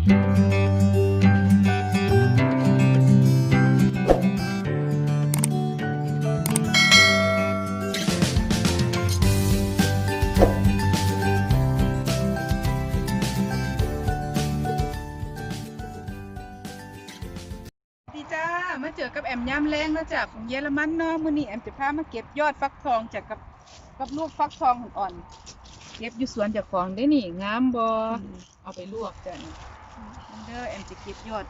ดีจ้า มาเจอกับแอมย่ามแรงนะจากของเยอรมันเนาะมื้อนี้แอมจะพามาเก็บยอดฟักทองจากกับกับลูกฟักทองอ่อนๆเก็บอยู่สวนเจากของได้นี่งามบ่เอาไปลวกจ้ะนี่ เด้อแอมจะเก็บยอด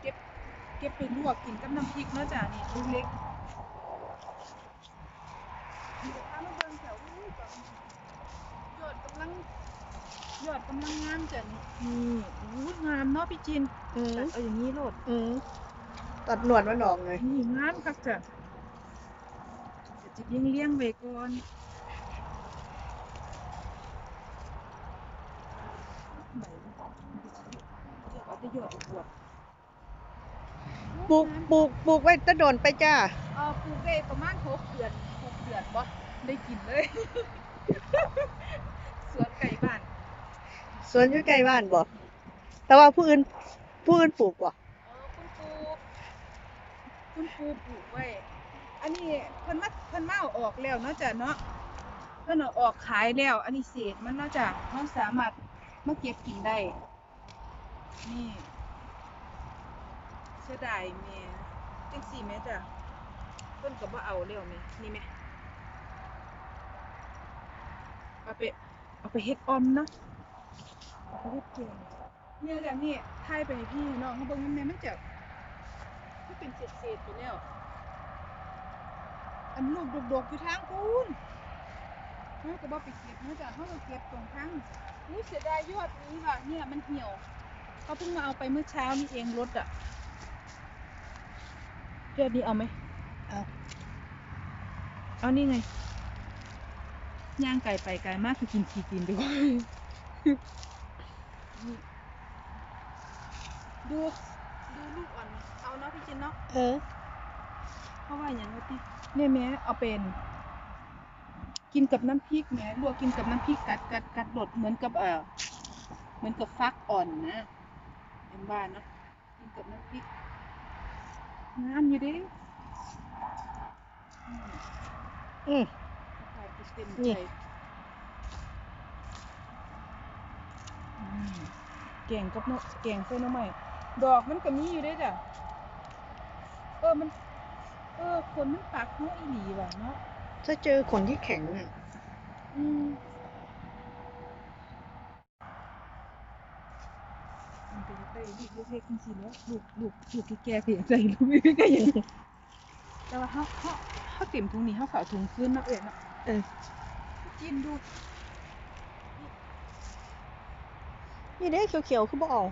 เก็บเก็บไปลวกกินกับน้ำพริกเนาะจ้ะนี่ลูกเล็กเดี๋ยวพามาเบิ่งแถวอู้ก่อนยอดกำลังยอดกำลังงามจ้ะนี่นี่อู้งามเนาะพี่จินอืมตัดเอาอย่างนี้โลดอืมตัดหนวดมันออกไงนี่งามคักจ้ะเดี๋ยว จะเลี้ยงเลี้ยงๆไว้ก่อนเอาแต่ยอดบวบปลูกปลูกปลูกไว้ตะโดนไปจ้าเออปลูกได้ประมาณหกเดือนหกเดือนบ่ได้กินเลย สวนไก่บ้าน สวนอยู่ใกล้บ้านบ่แต่ว่าผู้อื่นผู้อื่นปลูกบ่เออคุณปูคุณปูปลูกไว้ อันนี้เพิ่นมาเพิ่นมาเอาออกแล้วเนาะจ้ะเนาะเพิ่นเอาออกขายแล้ว อันนี้เศษมันเนาะจ้ะมันสามารถมาเก็บกินได้ นี่เสียดายแม่จังซี่แม่จ้ะเพิ่นก็บ่เอาแล้วแม่นี่แม่เอาไปเอาไปเฮ็ดออมเนาะเอาไปเฮ็ดแกงเนี่ยจ้ะนี่ทายไปให้พี่น้องเขาเบิ่งแม่มันจะมันเป็นเศษๆไปแล้ว อันลูกดกๆอยู่ทางพูนเขาก็บ่ไปเก็บนะจ้ะเขาก็เก็บตรงทางนี่เสียดายยอดนี้ว่ะเนี่ยมันเหี่ยวเขาเพิ่งมาเอาไปเมื่อเช้านี่เองรถอะยอดนี้เอาไหมเอาเอานี่ไงย่างไก่ไปไก่มากคือกินขี้กินดีกว่านี่ดูดูลูกอ่อน เอาเนาะพี่จินเนาะเออ เพราะว่าอย่างนี้ติเนี่ยแม่เอาเป็น กินกับน้ำพริกแม่ลวกกินกับน้ำพริกกัดกัดกัดหลดเหมือนกับเอ่อเหมือนกับฟักอ่อนนะเป็นบ้านเนาะกินกับน้ำพริกงามอยู่เดิอืมอืมถ่ายไปเต็มนี่ใจอืมแกงกับเนาะแกงใส่หน่อไม้ดอกมันก็มีอยู่เด้จ้ะเออมัน เออคนมันปากเนาะอีหลีว่ะเนาะถ้าเจอขนที่แข็งน่ะอืมมันเป็นไปลูกเล็กๆจริงๆแล้วลูกลูกลูกแก่ๆเสียใจลูกเล็กๆก็ยังแต่ว่าเขาเขาเขาเต็มถุงนี้เขาขาวถุงขึ้นเนาะเอ็ดเนาะเออกินดูนี่เด้เขียวๆคือบ่เอา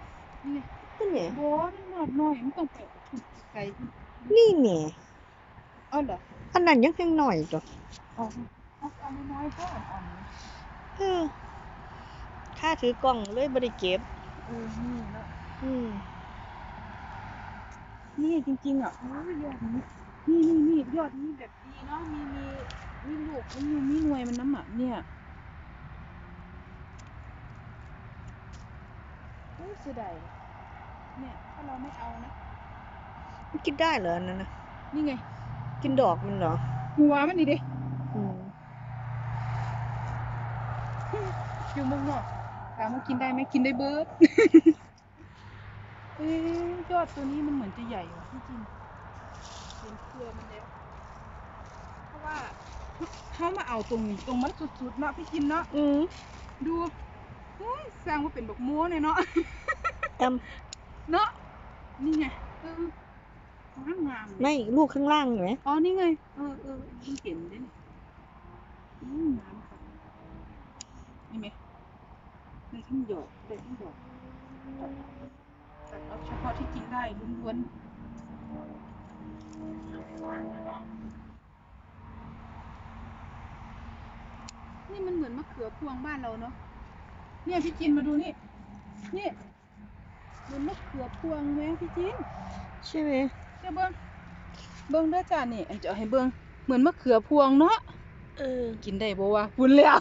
นี่ไงนี่แหม่บอมันหนอดหน่อยมันต้องไปไกลนี่แห ม่เอาเหรออันนั้นยังเพียงหน่อยตัวเอาเอาเอาน้อยๆก็อ่อนๆนะเออข้าถือกล้องเลยบ่ได้เก็บเออนี่เนาะอืมนี่จริงๆอะโอ้ยยอดนี้นี่นี่นี่ยอดนี้แบบดีเนาะมีมีมีลูกมีมีหน่วยมันน้ำอะเนี่ยโอ้ยเสียดายว่ะเนี่ยถ้าเราไม่เอานะมันกินได้เหรออันนั้นน่ะนี่ไง กินดอกมันเหรอหัวมันนี่เด้อืมอยู่เมืองนอกถามว่ากินได้ไหมกินได้เบิร์ด เอ๊ะยอดตัวนี้มันเหมือนจะใหญ่ว่ะพี่จริงเห็นเครือมันแล้วเพราะว่าเขามาเอาตรงตรงมันสุดๆเนาะพี่จินเนาะอืมดูเฮ้ยสร้างว่าเป็นดอกโม้เนี่ยเนาะจเนาะนี่ไงเออ งามงามำไม่ลูกข้างล่างเห็นไหมอ๋อ นี่ไง เออเออเพิ่งเห็นเด้นี่อืมงามค่ะนี่ไหมได้ทั้งหยอดได้ทั้งดอกตัดเอาเฉพาะที่กินได้ล้วนๆนี่มันเหมือนมะเขือพวงบ้านเราเนาะ เนี่ยพี่จินมาดูนี่ นี่เหมือนมะเขือพวงไหมพี่จิน ใช่ไหม เจ้าเบิ้งเบิ่งเด้อจ้านี่อันจะเอาให้เบิ่งเหมือนมะเขือพวงเนาะเออ กินได้บ่วะบุญแล้ว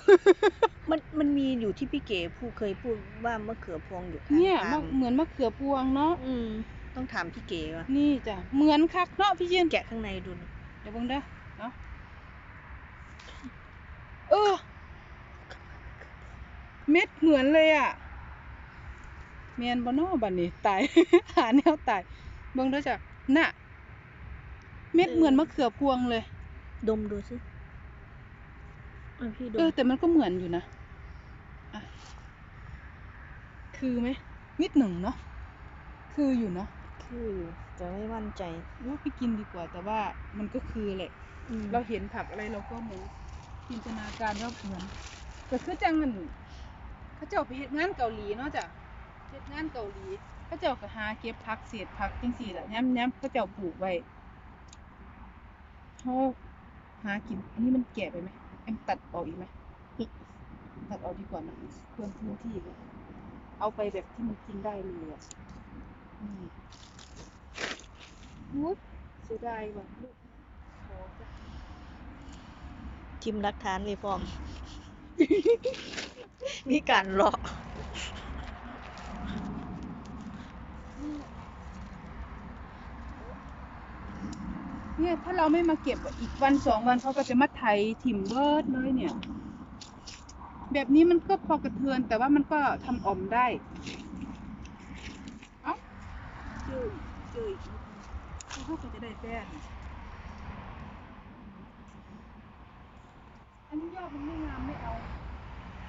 มันมันมีอยู่ที่พี่เก๋ผู้เคยพูดว่ามะเขือพวงอยู่ข้างเนี่ยทางมะเหมือนมะเขือพวงเนาะอืม ต้องถามพี่เก๋ว่ะนี่จ้ะเหมือนคักเนาะพี่ยินแกะข้างในดูหน่อยเดี๋ยวเบิ่งเด้อเนาะเออ เม็ดเหมือนเลยอะแม่นบ่เนาะบัดนี้ตาย หาแนวตายเบิ่งเด้อจ้ะ น่ะ เม็ดเหมือนมะเขือพวงเลย ดมดูสิอะพี่ดเออมแต่มันก็เหมือนอยู่นะอะคือไหมนิดหนึ่งเนาะคืออยู่เนาะคืออยู่แต่ไม่มั่นใจ ว่าไปกินดีกว่า แต่ว่ามันก็คือแหละ อืมเราเห็นผักอะไรเราก็เหมือนจินตนาการว่าเหมือนก็คือจังมันเขาเจ้าไปเฮ็ดงานเกาหลีเนาะจ้ะเฮ็ดงานเกาหลี เขาเจ้าก็หาเก็บผักเศษผักจังซี่ล่ะย้ำๆเขาเจ้าปลูกไว้เฮาหากิน อันนี้มันแก่ไปไหมแอมตัดออกอีกไหมตัดออกดีกว่านะเพิ่มพื้นที่เลยเอาไปแบบที่มันกินได้เลยอะอืมอุ๊ยเสียดายว่ะลูกขอจ้ะชิมรักฐานเลยพร้อม มีการเลาะ เนี่ยถ้าเราไม่มาเก็บอะอีกวันสองวันเขาก็จะมาไถถิ่มเบิดเลยเนี่ย แบบนี้มันก็พอกระเทือนแต่ว่ามันก็ทำอ่อมได้ เอ้าเจออีกเจออีกเขาก็จะได้แป้งอันนี้ยอดมันไม่งามไม่เอา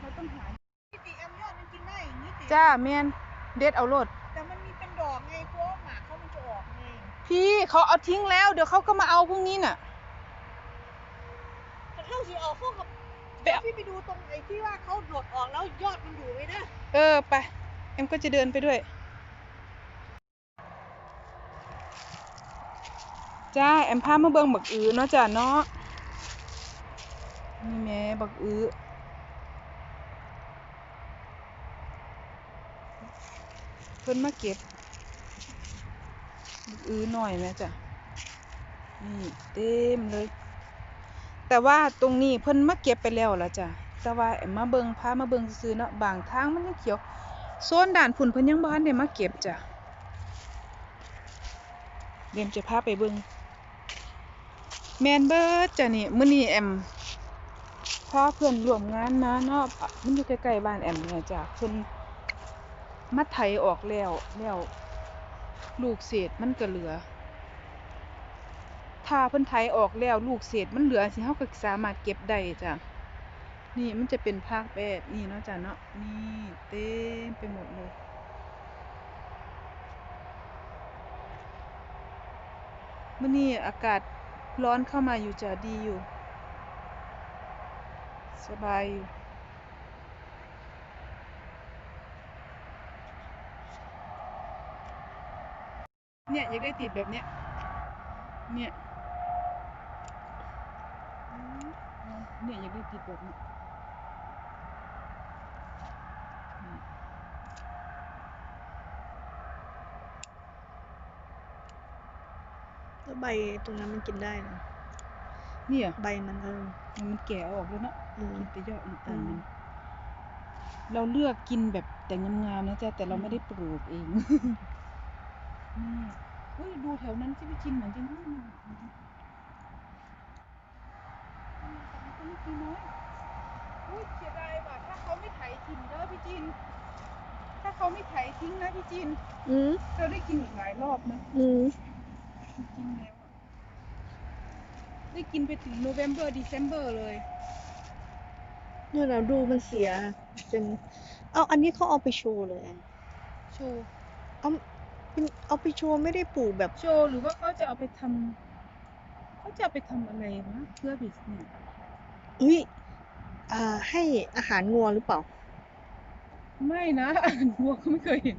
เราต้องหาปกติแอมยอดมันกินได้อย่างนี้สิจ้าแมนเด็ดเอาโลด พี่เขาเอาทิ้งแล้ว เดี๋ยวเขาก็มาเอาพรุ่งนี้น่ะแต่เท่าสิออกพวกกับแบบพี่ไปดูตรงไอ้ที่ว่าเขาโดดออกแล้วยอดมันอยู่ไหมนะ เออไป เอ็มก็จะเดินไปด้วย จ้า แอมพามาเบิ่งบักอือเนาะจ้าเนาะนี่แม่บักอือเพิ่นมาเก็บบัก อื้อหน่อยแม่จ้ะนี่เต็มเลย แต่ว่าตรงนี้เพิ่นมาเก็บไปแล้วละจ้ะแต่ว่าแอมมาเบิงพามาเบิงซื่อเนาะบางทางมันยังเขียวโซนด่านฝุ่นเพิ่นยังบ่ทันได้มาเก็บจ้ะเดี๋ยวแอมจะพาไปเบิงแมนเบิร์ดจ้ะนี่มื้อนี้แอมพาเพื่อนร่วมงานมาเนาะมันอยู่ใกล้ๆบ้านแอมเนี่ยจ้ะเพิ่นมาไถออกแล้วแล้ว ลูกเศษมันก็เหลือ ถ้าเพิ่นไถออกแล้วลูกเศษมันเหลือสิเฮาก็สามารถเก็บได้จ้ะ นี่มันจะเป็นภาคแบบนี่เนาะจ้ะเนาะ นี่เต็มไปหมดเลยมื้อนี้อากาศร้อนเข้ามาอยู่จ้ะดีอยู่ สบายอยู่ เนี่ยอยากได้ติดแบบเนี้ย เนี่ยอืมเนี่ยอยากได้ติดแบบนี้แล้วใบตรงนั้นมันกินได้นะนี่เหรอใบมันเออ มันแก่ออกแล้วเนาะเออกินไปยอดอ่อนอืๆมมันเราเลือกกินแบบแต่งามๆนะจ๊ะแต่เราไม่ได้ปลูกเอง นี่เฮ้ยดูแถวนั้นที่ไปกินเหมือนจะนู่นน่ะอืมแต่มันก็ไม่กี่น้อยอุ้ยเสียดายว่ะถ้าเขาไม่ไถทิ้งเด้อพี่จิน ถ้าเขาไม่ไถทิ้งนะพี่จิน อืมเราได้กินอีกหลายรอบนะอืมจริงๆแล้วอะได้กินไปถึงโนเวม ber เ December เลย เนี่ยเราดูมันเสียเป็นเอาอันนี้เขาเอาไปโชว์เลยอันโชว์ เอา เป็นเอาไปโชว์ไม่ได้ปลูกแบบ โชว์หรือว่าเขาจะเอาไปทำเขาจะเอาไปทำอะไรวะเพื่อบิสเนสเฮ้ยอ่าให้อาหารงัวหรือเปล่า ไม่นะ อ่านวัวก็ไม่เคยเห็น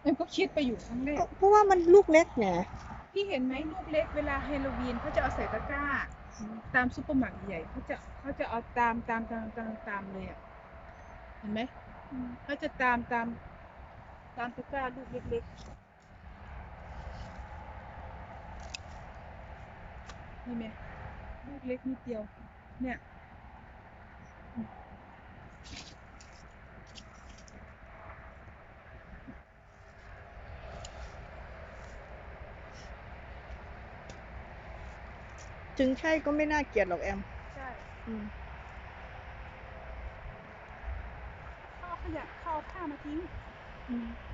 แอมก็คิดไปอยู่ครั้งแรกก็เพราะว่ามันลูกเล็กไงพี่เห็นไหมลูกเล็กเวลาฮาโลวีนเขาจะเอาใส่ตะกร้า ตามซุปเปอร์มาร์เก็ตใหญ่เขาจะเขาจะเอาตามตามตามตามตามเลยอะเห็นไหมเขาจะตามตามตามตะกร้าลูกเล็กๆ นี่ไหมลูกเล็กนิดเดียว เนี่ยถึงใช่ก็ไม่น่าเกลียดหรอกแอม ใช่อืมเขาเอาขยะเขาเอาผ้ามาทิ้ง อืมเ